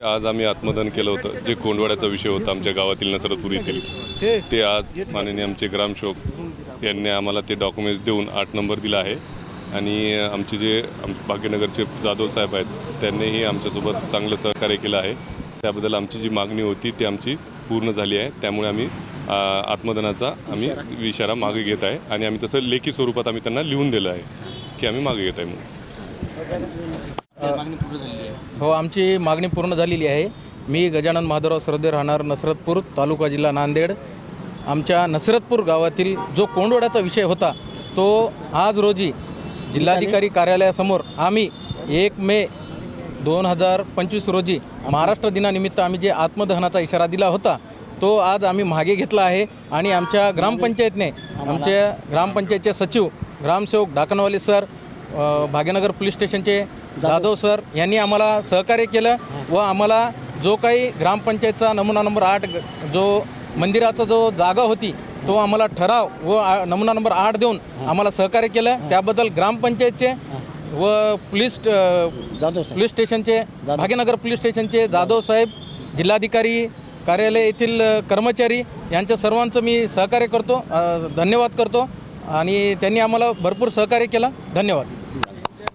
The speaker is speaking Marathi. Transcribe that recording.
आज आम्ही आत्मदान केलं होतं? जे कोंडवाड्याचा विषय होता आमच्या गावातील नसरतपूर येथील ते आज माननीय आमचे ग्रामसेवक यांनी आम्हाला ते डॉक्युमेंट्स देऊन आठ नंबर दिला आहे. आणि आमचे जे भाग्यनगरचे जाधव साहेब आहेत त्यांनीही आमच्यासोबत चांगलं सहकार्य केलं आहे. त्याबद्दल आमची जी मागणी होती ती आमची पूर्ण झाली आहे. त्यामुळे आम्ही आत्मदानाचा आम्ही विचारा मागे घेत आहे. आणि आम्ही तसं लेखी स्वरूपात आम्ही त्यांना लिहून दिलं आहे की आम्ही मागे घेत आहे म्हणून. हो आमची मागणी पूर्ण झालेली आहे. मी गजानन महादेवराव सरदे राहणार नसरतपूर तालुका जिल्हा नांदेड. आमच्या नसरतपूर गावातील जो कोंडवड्याचा विषय होता तो आज रोजी जिल्हाधिकारी कार्यालयासमोर आम्ही एक मे दोन हजार पंचवीस रोजी महाराष्ट्र दिनानिमित्त आम्ही जे आत्मदहनाचा इशारा दिला होता तो आज आम्ही मागे घेतला आहे. आणि आमच्या ग्रामपंचायतने आमच्या ग्रामपंचायतचे सचिव ग्रामसेवक डाकणवाले सर भाग्यनगर पोलीस स्टेशनचे जाधव सर यांनी आम्हाला सहकार्य केलं व आम्हाला जो काही ग्रामपंचायतचा नमुना नंबर आठ जो मंदिराचा जो जागा होती तो आम्हाला ठराव व नमुना नंबर आठ देऊन आम्हाला सहकार्य केलं. त्याबद्दल ग्रामपंचायतचे व पोलीस जाधव पोलीस स्टेशनचे भाग्यनगर पोलीस स्टेशनचे जाधव साहेब जिल्हाधिकारी कार्यालय येथील कर्मचारी यांच्या सर्वांचं मी सहकार्य करतो धन्यवाद करतो आणि त्यांनी आम्हाला भरपूर सहकार्य केलं. धन्यवाद.